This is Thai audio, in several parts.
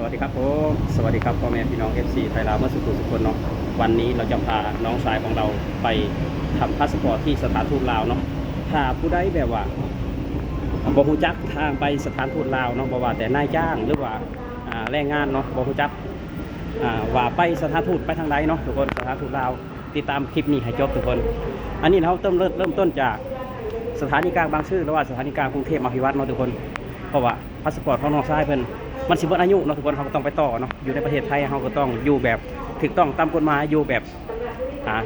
สวัสดีครับผมสวัสดีครับพ่อแม่พี่น้อง FC ไทยลาวเมื่อสุขุสุคนเนาะวันนี้เราจะพาน้องชายของเราไปทำพาสปอร์ตที่สถานทูตลาวเนาะถ้าผู้ใดแบบว่าบ่ฮู้จักทางไปสถานทูตลาวเนาะบ่ว่าแต่นายจ้างหรือว่าแรงงานเนาะบ่ฮู้จักว่าไปสถานทูตไปทางใดเนาะทุกคนสถานทูตลาวติดตามคลิปนี้ให้จบทุกคน อันนี้เราเริ่มเริ่มเริ่มต้นจากสถานีกลางบางซื่อหรือว่าสถานีกลางกรุงเทพมหาวิวัฒน์เนาะทุกคนเพราะว่าพาสปอร์ตของน้องชายเพิ่น มันสิเบิดอายุเนาะทุกคนเขาก็ต้องไปต่อเนาะอยู่ในประเทศไทยเขาก็ต้องอยู่แบบถูกต้องตามกฎหมายอยู่แบบอ่า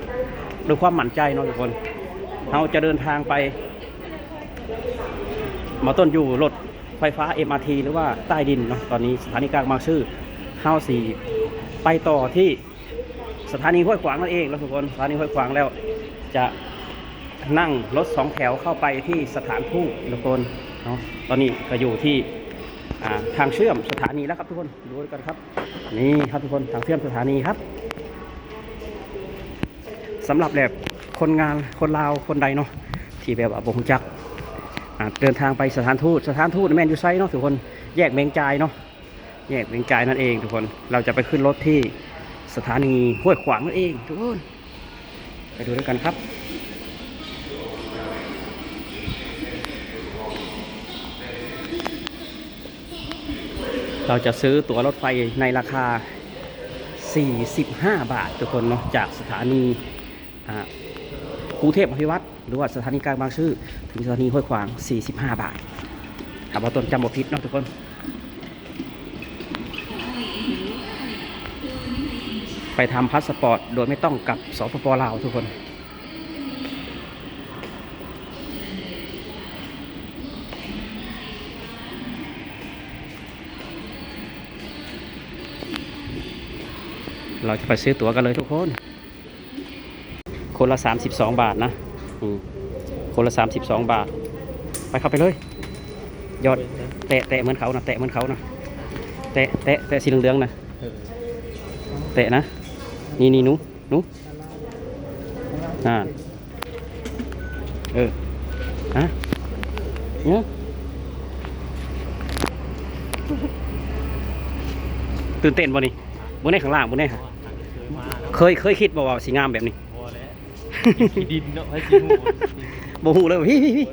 ด้วยความหมั่นใจเนาะทุกคนเขาจะเดินทางไปมาต้นอยู่รถไฟฟ้า MRT หรือว่าใต้ดินเนาะตอนนี้สถานีกลางบางซื่อเฮาสีไปต่อที่สถานีห้วยขวางนั่นเองแล้วทุกคนสถานีห้วยขวางแล้ว จะนั่งรถสองแถวเข้าไปที่สถานทูตทุกคนเนาะตอนนี้ก็อยู่ที่ ทางเชื่อมสถานีแล้วครับทุกคนดูกันครับ นี่ครับทุกคนทางเชื่อมสถานีครับสำหรับแบบคนงานคนลาวคนใดเนาะที่แบบบ่งจักเดินทางไปสถานทูตสถานทูตแมนยูไซเนาะทุกคนแยกเมงจายเนาะแยกเมงจายนั่นเองทุกคนเราจะไปขึ้นรถที่สถานีห้วยขวางนั่นเองทุกคนไปดูด้วยกันครับ เราจะซื้อตั๋วรถไฟในราคา 45 บาททุกคนเนาะจากสถานีกรุงเทพอภิวัตรหรือว่าสถานีกลางบางซื่อถึงสถานีห้วยขวาง 45 บาทถ้าว่าต้นจำบ่ผิดเนาะทุกคนไปทำพาสปอร์ตโดยไม่ต้องกับสปปลาวทุกคน เราจะไปซื้อตั๋วกันเลยทุกคน คนละ 32 บาทนะคนละ 32 บาท ไปเข้าไปเลย ยอดแตะแตะเหมือนเขานะแตะเหมือนเขานะแตะแตะแตะสีเหลืองๆนะแตะนะ นี่นี่หนูหนูอ่าเออฮะเนี่ยตื่นเต้นบ่นี่บนในข้างล่างบนในค่ะ เคยเคยคิดบ่ว่าสีงามแบบนี้พอแล้วขี้ดินเนาะให้ขี้หูบ่หูเลยพี่พี่พี่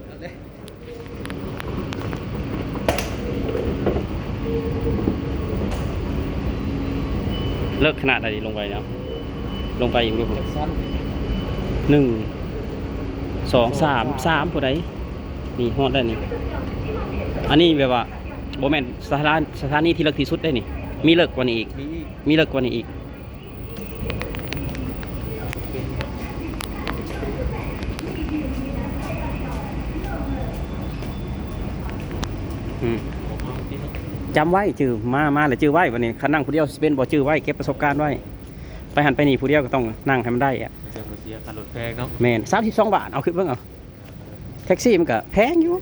เลิกขนาดไหนลงไปเนาะลงไปอีกรูปหนึ่งสั้นหนึ่งสองสามสามผู้ใดนี่ฮอดได้นี่อันนี้แบบว่าโบแมนสถานสถานีที่เลิกที่สุดได้นี่ มีเลิกกว่านี้อีก มีมีเลิกกว่านี้อีก จำไว้จื่อมามาหรือจื่อไว้วันนี้คันนั่งผู้เดียวสิเป็นบ่จื่อไว้เก็บประสบการณ์ไว้ ไปหันไปนี่ผู้เดียวก็ต้องนั่งให้มันได้อะมันจะมาเสียค่ารถแพงเนาะแมนสามสิบสองบาทเอาขึ้นเบิ่งเอาแท็กซี่มันก็แพงอยู่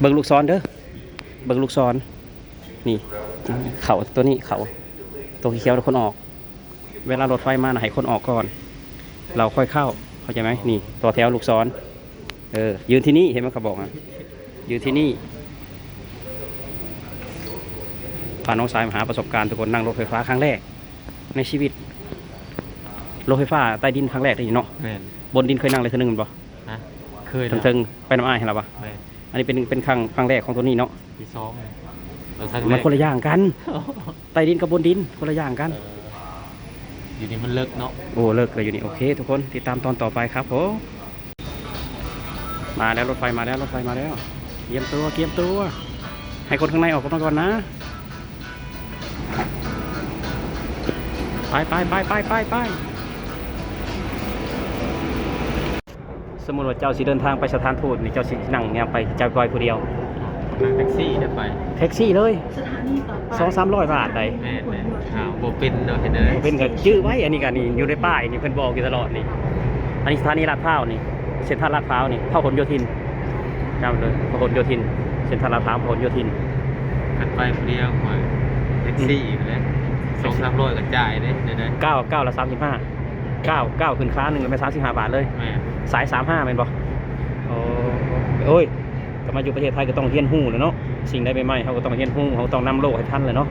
เบิ่งลูกศรเด้อเบิ่งลูกศรนี่ เขาตัวนี้เขาตัวเขียวๆคนออก เวลารถไฟมานะให้คนออกก่อน เราค่อยเข้าเข้าใจไหมนี่ตัวแถวลูกศรเออยืนที่นี่เห็นไหมเขาบอกอะยืนที่นี่พาน้องสายมาหาประสบการณ์ทุกคนนั่งรถไฟฟ้าครั้งแรก ในชีวิตรถไฟฟ้าใต้ดินครั้งแรกได้ยินเนาะแม่นบนดินเคยนั่งเลยเท่านึงแมันบ่ฮะเคยเทิงๆไปน้ำอ้ายเห็นหรอปะแม่นอันนี้เป็นเป็นครั้งครั้งแรกของตัวนี้เนาะที่สองเลยเราทั้งมันคนละอย่างกันเออใต้ดินกับบนดินคนละอย่างกัน อยู่นี่มันเลิกเนาะโอ้เลิกเลยอยู่นี่โอเค ทุกคนติดตามตอนต่อไปครับผมมาแล้วรถไฟมาแล้วรถไฟมาแล้วเตรียมตัวเตรียมตัว ให้คนข้างในออกมาก่อนนะไปไปไปไปไปไปสมมติว่าเจ้าสิเดินทางไปสถานทูตนี่เจ้าสินั่งเนี่ยไปเจ้าก้อยผู้เดียว นั่งแท็กซี่เดี๋ยวไปแท็กซี่เลยสถานีต่อไปสองสามร้อยบาทได้แม่นแม่นอ้าวโบเป็นเนาะเห็นเลยเป็นกับชื่อไว้อันนี้กันนี่อยู่ในป้ายนี่เพิ่นบอกอยู่ตลอดนี่อันนี้สถานีลาดพร้าวนี่เซ็นทรัลลาดพร้าวนี่พหลโยธินจำเลยพหลโยธินเซ็นทรัลลาดพร้าวพหลโยธินกันไปคนเดียวหอยแท็กซี่อยู่เลยสองสามร้อยกระจายเลยเดี๋ยวนะเก้าเก้าละสามสิบห้าแเก้าเก้าขึ้นค้าหนึ่งเป็นสามสิบห้าบาทเลยแม่สายสามห้าเป็นบ่โอ้โอ้ย ก็มาอยู่ประเทศไทยก็ต้องเฮียนหู้เลยเนาะสิ่งใดใหม่ๆเขาก็ต้องเฮียนหู้เขาต้องนำโลกให้ทันเลยเนาะ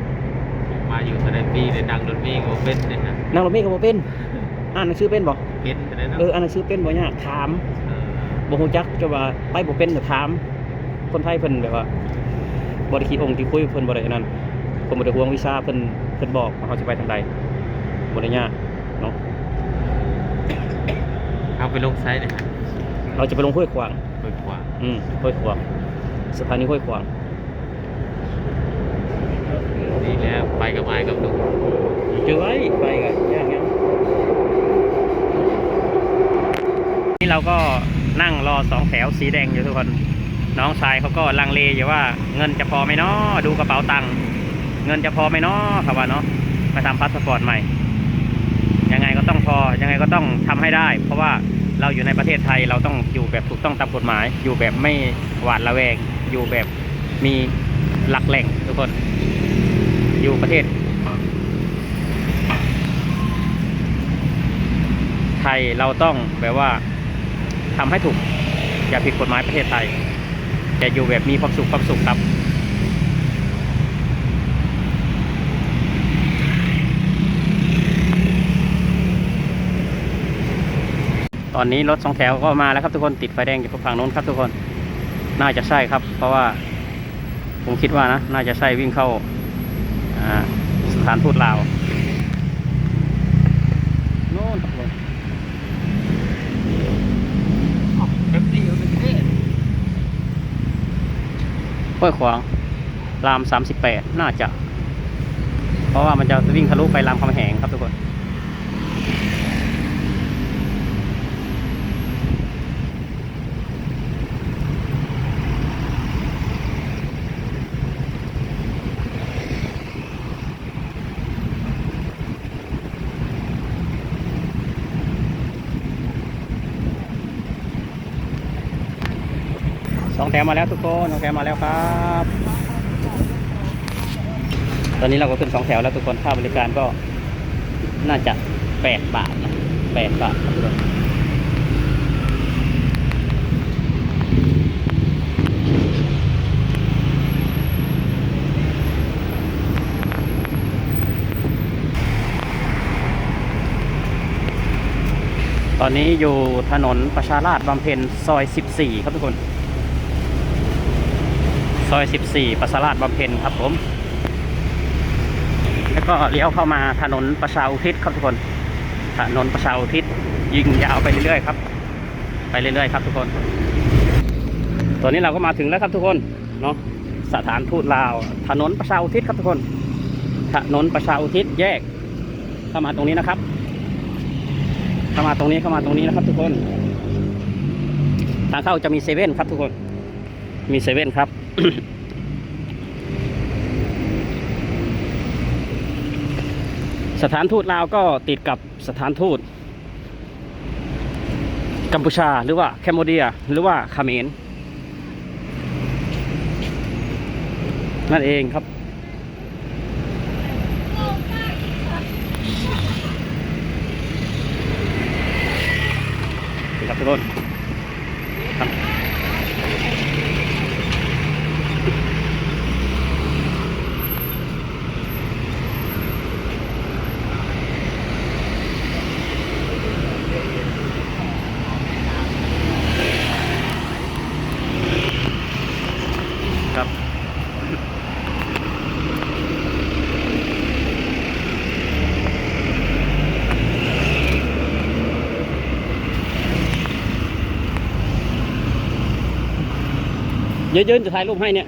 มาอยู่ทะเลปีในดังรถเมฆโอเป็นเนี่ยฮะนั่งรถเมล์ก็บ่เป็นอ่านหนังสือเป็นบ่เป็นอะไรเนาะเอออ่านหนังสือเป็นบ่ยากถามเออบ่ฮู้จักจะว่าไปบ่เป็นก็ถาม คนไทยเพิ่นแบบว่าบ่ได้ขี้องค์ที่คุยเพิ่นบ่ได้อันนั้นเพิ่นบ่ได้ห่วงวิชาเพิ่นเพิ่นบอกว่าเขาสิไปทางใดบ่ได้ยากเนาะเอาไปลงไซต์เนี่ยฮะเราจะไปลงห้วยขวางเปิดขวา อืมห้วยขวางสถานีห้วยขวางดีแล้วไปกับไม้กับลุงเจอไว้ไปกันอย่างเงี้ยนี่เราก็นั่งรอสองแถวสีแดงอยู่ทุกคน น้องชายเขาก็ลังเลอยู่ว่าเงินจะพอไหมเนาะดูกระเป๋าตังค์เงินจะพอไหมเนาะครับว่าเนาะมาทำพาสปอร์ตใหม่ ยังไงก็ต้องพอยังไงก็ต้องทำให้ได้ เพราะว่า เราอยู่ในประเทศไทยเราต้องอยู่แบบถูกต้องตามกฎหมาย อยู่แบบไม่หวาดระแวง อยู่แบบมีหลักแหล่งทุกคน อยู่ประเทศ ไทยเราต้องแบบว่าทำให้ถูกอย่าผิดกฎหมายประเทศไทยแต่อยู่แบบมีความสุขความสุขครับ ตอนนี้รถสองแถวก็มาแล้วครับทุกคนติดไฟแดงอยู่ฝั่งโน้นครับทุกคน น่าจะใช่ครับ เพราะว่า ผมคิดว่านะ น่าจะใช่วิ่งเข้าสถานทูตลาวโน่นครับผมแป๊บเดียวนึงนี่ยห้วยขวางรามสามสิบแปดน่าจะ เพราะว่ามันจะวิ่งทะลุไปรามคำแหงครับทุกคน องแถวมาแล้วทุกคนสองแถวมาแล้วครับ ตอนนี้เราก็ขึ้นสองแถวแล้วทุกคนค่าบริการก็น่าจะแปดบาทนะแปดบาทครับทุกคนตอนนี้อยู่ถนนประชาราษฎร์บำเพ็ญซอย 14 ครับทุกคน ซอย 14 ประชาราษฎร์บำเพ็ญครับผม แล้วก็เลี้ยวเข้ามาถนนประชาอุทิศครับทุกคน ถนนประชาอุทิศยิงยาวไปเรื่อยๆครับ ไปเรื่อยๆครับทุกคน ตอนนี้เราก็มาถึงแล้วครับทุกคน เนาะ สถานทูตลาว ถนนประชาอุทิศครับทุกคน ถนนประชาอุทิศแยก เข้ามาตรงนี้นะครับ เข้ามาตรงนี้เข้ามาตรงนี้นะครับ ทุกคน ทางเข้าจะมีเซเว่นครับทุกคน มีเซเว่นครับ สถานทูตลาวก็ติดกับสถานทูต กัมพูชาหรือว่าแคมโบเดีย หรือว่าเขมรนั่นเองครับครับทุกคนครับ ยืนยืนจะถ่ายรูปให้เนี่ย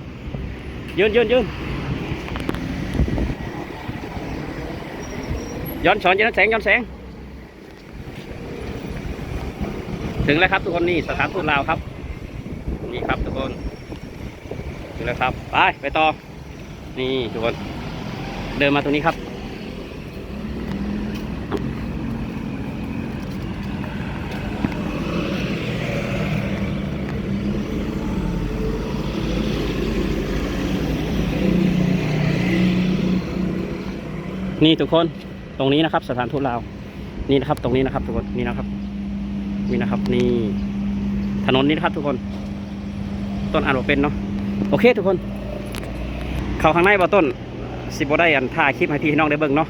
ยืนยืนยืนย้อนสอนย้อนแสงย้อนแสง ถึงแล้วครับทุกคนนี่สถานทูตลาวครับนี่ครับทุกคนถึงแล้วครับไปไปต่อนี่ทุกคน เดินมาตรงนี้ครับ นี่ทุกคนตรงนี้นะครับ สถานทูตลาวนี่นะครับ ตรงนี้นะครับ ทุกคนนี่นะครับนี่นะครับ นี่ ถนนนี้นะครับ ทุกคน ต้นอ่านว่าเป็นเนาะโอเค ทุกคน เข้าข้างในบ่ต้นสิบ่ได้อันถ่าคลิปให้พี่น้องได้เบิ่งเนาะ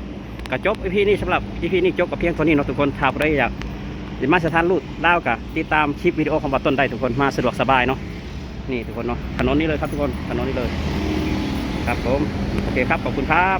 ก็จบอีพีนี้สำหรับอีพีนี้จบกับเพียงเท่านี้เนาะทุกคนถ้าบ่ได้อยากสิมาสถานรูดดาวกะติดตามคลิปวิดีโอของบ่ต้นได้ทุกคนมาสะดวกสบายเนาะนี่ทุกคนเนาะถนนนี้เลยครับทุกคนถนนนี้เลย ครับผมโอเคครับขอบคุณครับ